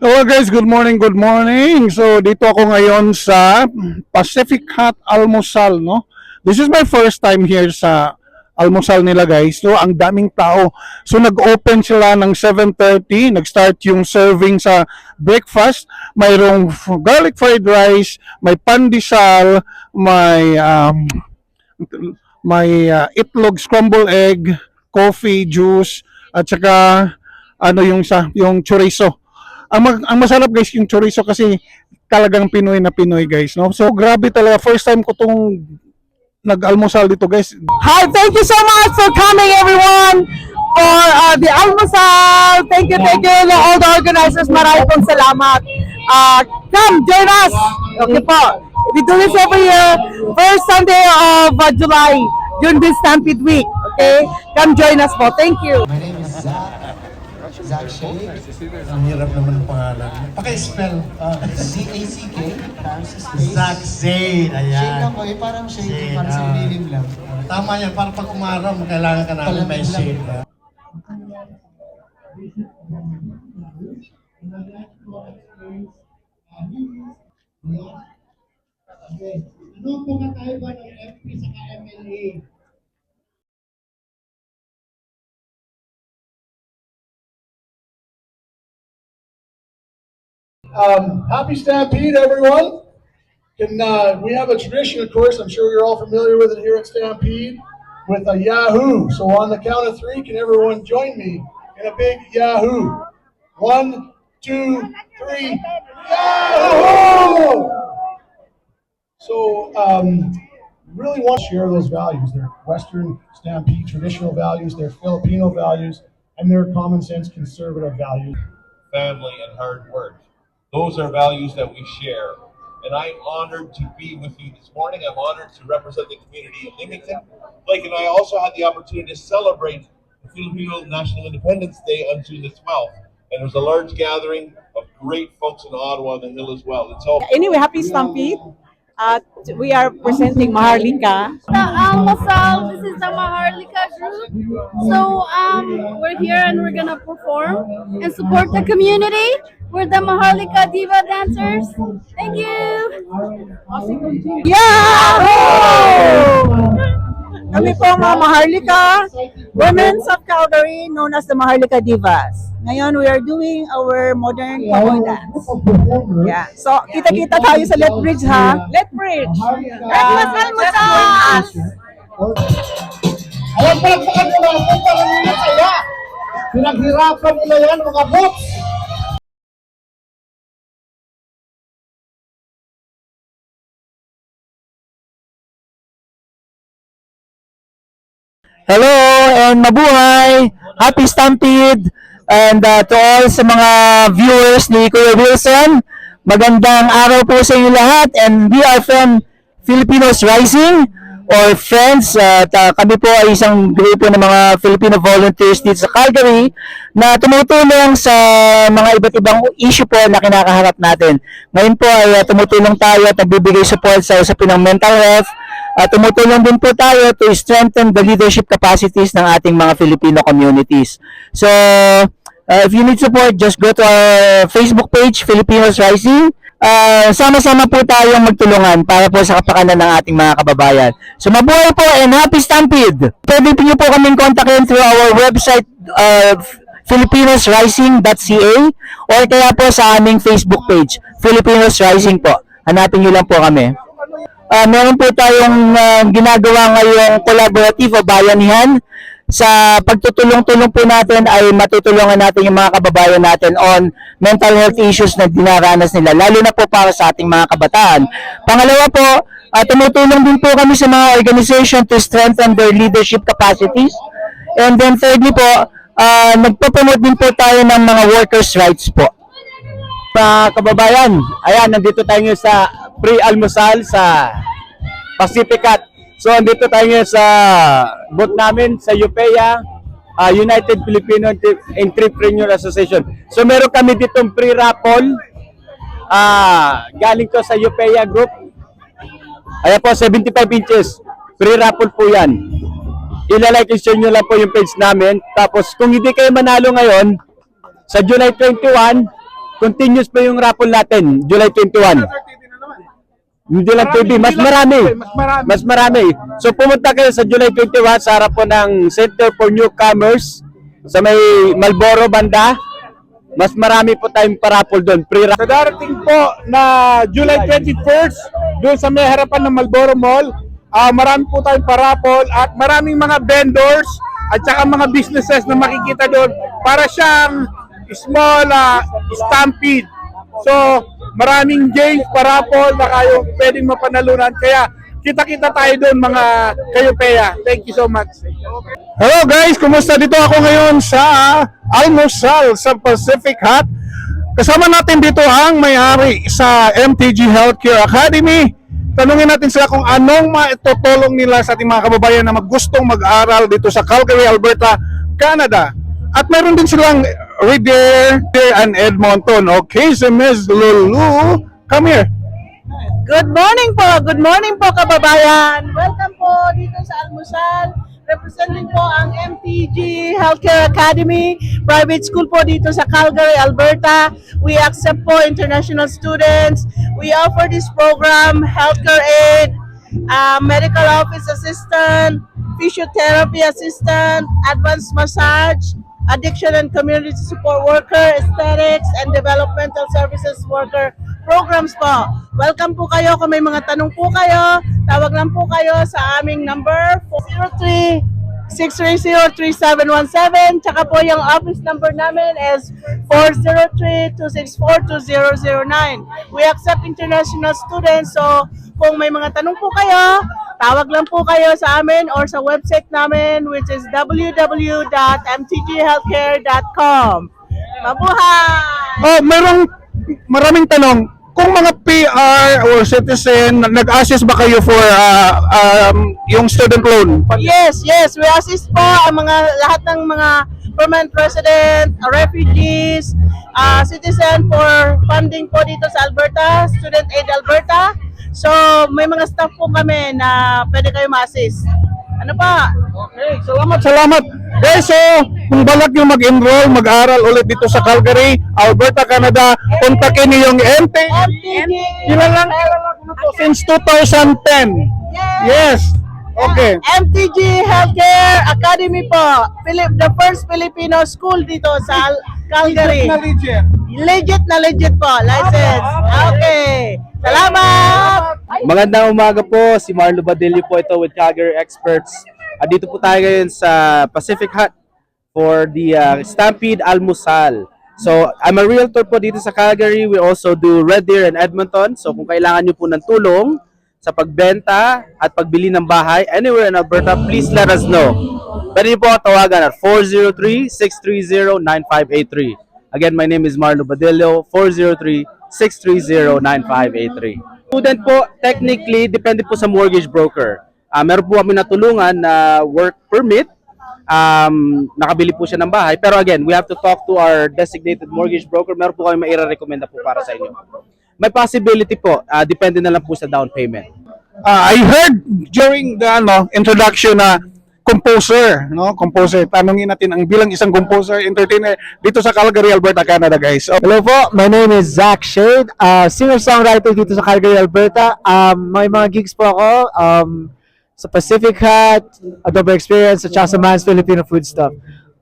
Hello guys, good morning, good morning. So dito ako ngayon sa Pacific Hut Almusal, no? This is my first time here sa almusal nila guys. So ang daming tao. So nag-open sila ng 7:30, nag-start yung serving sa breakfast. Mayroong garlic fried rice, may pandesal, may um, may uh, itlog, scrambled egg, coffee, juice, at saka ano yung sa yung chorizo. Ang, mag, ang masarap guys yung chorizo kasi talagang Pinoy na Pinoy guys, no? So grabe talaga first time ko tong nag-almusal dito guys. Hi, thank you so much for coming, everyone, for uh, the almusal. Thank you, thank you, to all the organizers. Marami pong salamat. Uh, come, join us. Okay po. We do this every year, first Sunday of uh, July, during this Stampede Week. Okay? Come join us po. Thank you. My name is Zach. Zach Shea. Ang hirap naman ng pangalan. Paki-spell. Uh, Z-A-C-K. Zach Zaid. Shade Ayan. lang po, eh, parang shade, Shade, parang sa ah. lilim lang. Tama yan. Para pag umaraw, kailangan ka namin may shade. ah. Ano po kakaiba ng MP sa MLA? Um, happy Stampede, everyone. Can uh, we have a tradition, of course? I'm sure you're all familiar with it here at Stampede with a Yahoo. So on the count of three, can everyone join me in a big Yahoo? One, two, three. Yahoo! So um, really want to share those values. They're Western Stampede traditional values. They're Filipino values, and they're common sense conservative values. family, and hard work. Those are values that we share. And I'm honored to be with you this morning. I'm honored to represent the community of Leamington. Blake and I also had the opportunity to celebrate the Filipino National Independence Day on June the 12th. And there was a large gathering of great folks in Ottawa on the Hill as well. And so Anyway, happy Stampede. Uh, we are presenting Maharlika. the Almasal. This is the Maharlika group. So um, we're here and we're gonna perform and support the community. We're the Maharlika Diva dancers. Thank you. Yahoo! Kami po ang mga Maharlika, Women's of Calgary, known as the Maharlika Divas. Ngayon, we are doing our modern cowboy dance. Yeah. So, kita-kita tayo sa Let Bridge, ha? Let Bridge! Almas, almusal! Ayan, palagpakan mo natin para nila saya. Pinaghirapan nila yan, mga boots. And mabuhay! Happy Stampede! And uh, to all sa mga viewers ni Kuya Wilson, magandang araw po sa inyo lahat and we are from Filipinos Rising or Friends. At uh, kami po ay isang grupo ng mga Filipino volunteers dito sa Calgary na tumutulong sa mga iba't ibang issue po na kinakaharap natin. Ngayon po ay uh, tumutulong tayo at nagbibigay support sa usapin ng mental health at tumutulong din po tayo to strengthen the leadership capacities ng ating mga Filipino communities. So, uh, if you need support, just go to our Facebook page, Filipinos Rising. Uh, sama-sama po tayong magtulungan para po sa kapakanan ng ating mga kababayan. So, mabuhay po and happy Stampede! Pwede niyo po kaming kontakin through our website, uh, filipinosrising.ca or kaya po sa aming Facebook page, Filipinos Rising po. Hanapin niyo lang po kami. Ah, meron po tayong ah, ginagawa ngayong collaborative o bayanihan. Sa pagtutulong-tulong po natin ay matutulungan natin yung mga kababayan natin on mental health issues na dinaranas nila, lalo na po para sa ating mga kabataan. Pangalawa po, ah, tumutulong din po kami sa mga organization to strengthen their leadership capacities. And then thirdly po, ah, nagpo-promote din po tayo ng mga workers' rights po. Mga kababayan, ayan, nandito tayo ngayon sa pre-almusal sa Pacific Cat. So, andito tayo ngayon sa booth namin sa UPEA, ah, United Filipino Entre- Entrepreneur Association. So, meron kami ditong pre-raffle. Ah, galing to sa UPEA Group. Ayan po, 75 inches. Pre-raffle po yan. Ilalike share nyo lang po yung page namin. Tapos, kung hindi kayo manalo ngayon, sa July 21, continuous pa yung raffle natin, July 21. Hindi lang TV, mas marami. Mas marami. Mas marami. So pumunta kayo sa July 21 sa harap po ng Center for Newcomers sa may Malboro banda. Mas marami po tayong parapol doon. Free Sa darating po na July 21st, doon sa may harapan ng Malboro Mall, ah marami po tayong parapol at maraming mga vendors at saka mga businesses na makikita doon para siyang small ah, stampede. So, maraming games, parapol na kayo pwedeng mapanalunan. Kaya, kita-kita tayo doon mga kayo Peya. Thank you so much. Hello guys, kumusta? Dito ako ngayon sa Almusal sa Pacific Hut. Kasama natin dito ang may-ari sa MTG Healthcare Academy. Tanungin natin sila kung anong maitutulong nila sa ating mga kababayan na maggustong mag-aral dito sa Calgary, Alberta, Canada. At meron din silang Revere and Edmonton. Okay, so Ms. Lulu, come here. Good morning po! Good morning po kababayan! Welcome po dito sa Almusal. Representing po ang MTG Healthcare Academy, private school po dito sa Calgary, Alberta. We accept po international students. We offer this program, healthcare aid, uh, medical office assistant, physiotherapy assistant, advanced massage, addiction and community support worker, aesthetics, and developmental services worker programs po. Welcome po kayo kung may mga tanong po kayo. Tawag lang po kayo sa aming number 403 630-3717. Tsaka po yung office number namin is 403-264-2009. We accept international students. So, kung may mga tanong po kayo, tawag lang po kayo sa amin or sa website namin which is www.mtghealthcare.com. Mabuhay! Oh, merong maraming tanong. Kung mga PR or citizen, nag-assist ba kayo for ah, um, yung student loan? Yes, yes. We assist po ang mga lahat ng mga permanent resident, uh, refugees, uh, citizen for funding po dito sa Alberta, Student Aid Alberta. So, may mga staff po kami na pwede kayo ma-assist. Ano pa? Okay, salamat, salamat. Guys, so, kung balak nyo mag-enroll, mag-aral ulit dito sa Calgary, Alberta, Canada, kontakin niyo yung MT. Na to since 2010. Yes. Okay. MTG Healthcare Academy po. Philip, the first Filipino school dito sa Al- Calgary. legit. Legit na legit po. License. Okay. Salamat! Magandang umaga po, si Marlo Badillo po ito with Calgary Experts. Ah, dito po tayo ngayon sa Pacific Hut for the ah, Stampede Almusal. So, I'm a realtor po dito sa Calgary. We also do Red Deer and Edmonton. So, kung kailangan nyo po ng tulong sa pagbenta at pagbili ng bahay anywhere in Alberta, please let us know. Pwede po tawagan at 403-630-9583. Again, my name is Marlo Badillo, 403-630-9583. Student po, technically, depende po sa mortgage broker. Ah, meron po kami natulungan na work permit. Um, nakabili po siya ng bahay. Pero again, we have to talk to our designated mortgage broker. Meron po kami maire-recommenda po para sa inyo. May possibility po, ah, depende na lang po sa down payment. Ah, I heard during the ano, introduction na composer, no? Composer. Tanungin natin ang bilang isang composer, entertainer dito sa Calgary, Alberta, Canada, guys. Oh, Hello po, my name is Zach Shade, uh, singer-songwriter dito sa Calgary, Alberta. Um, may mga gigs po ako um, sa Pacific Hut, Adobe Experience, at sa Man's Filipino Food Stuff.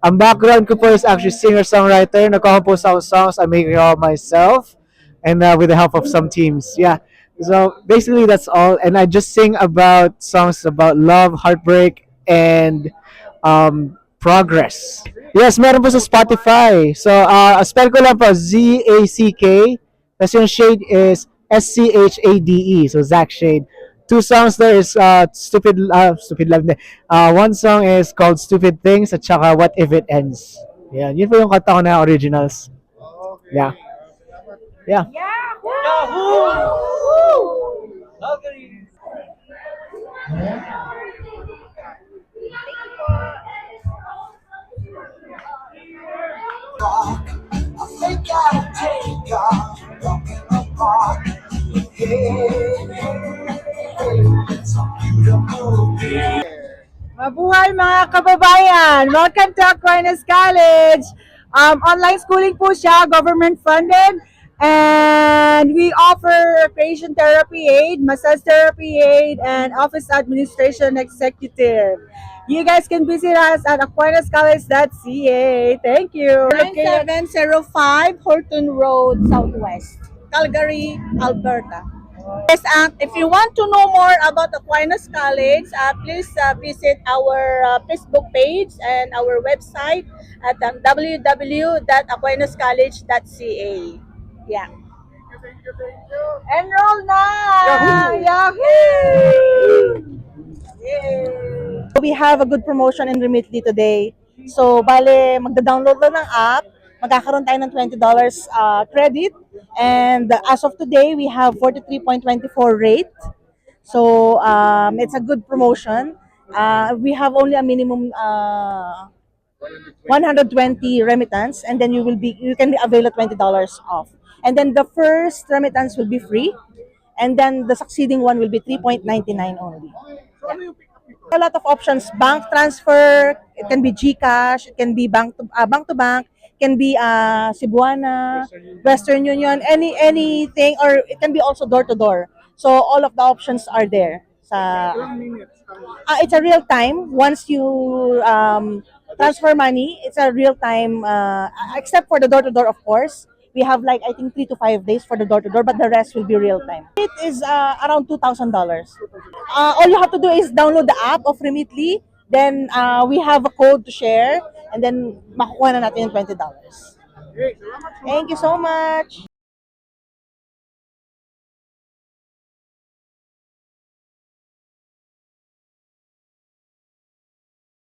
Ang background ko po is actually singer-songwriter. Nagko-compose ako songs. I make it all myself and uh, with the help of some teams. Yeah. So basically that's all. And I just sing about songs about love, heartbreak, and um, progress. Yes, meron po sa Spotify. So, uh, spell ko lang po, Z-A-C-K. Tapos yung shade is S-C-H-A-D-E. So, Zach Shade. Two songs there is uh, Stupid, uh, Stupid Love. hindi. Uh, one song is called Stupid Things at saka What If It Ends. Yan. Yun po yung kanta ko na originals. Yeah. Yeah. Mabuhay mga kababayan! Welcome to Aquinas College! Um, online schooling po siya, government funded. And we offer creation therapy aid, massage therapy aid, and office administration executive. You guys can visit us at aquinascollege.ca. Thank you. 9705 Horton Road, Southwest, Calgary, Alberta. Yes, and if you want to know more about Aquinas College, uh, please uh, visit our uh, Facebook page and our website at um, www.aquinascollege.ca. Yeah. Enroll na! Yahoo! We have a good promotion in Remitly today. So, bale, magda-download lang ng app, magkakaroon tayo ng $20 uh, credit. And as of today, we have 43.24 rate. So, um, it's a good promotion. Uh, we have only a minimum uh, 120 remittance and then you will be you can avail of $20 off. And then the first remittance will be free and then the succeeding one will be 3.99 only. A lot of options, bank transfer, it can be GCash, it can be bank to uh, bank to bank, can be uh, Cebuana, Western Union, any anything or it can be also door to door. So all of the options are there. Sa uh, it's a real time once you um, transfer money, it's a real time uh, except for the door to door of course. We have like I think 3 to 5 days for the door to door but the rest will be real time. It is uh, around $2,000. Uh, all you have to do is download the app of Remitly. Then uh, we have a code to share and then makukuha na natin yung $20. Thank you so much.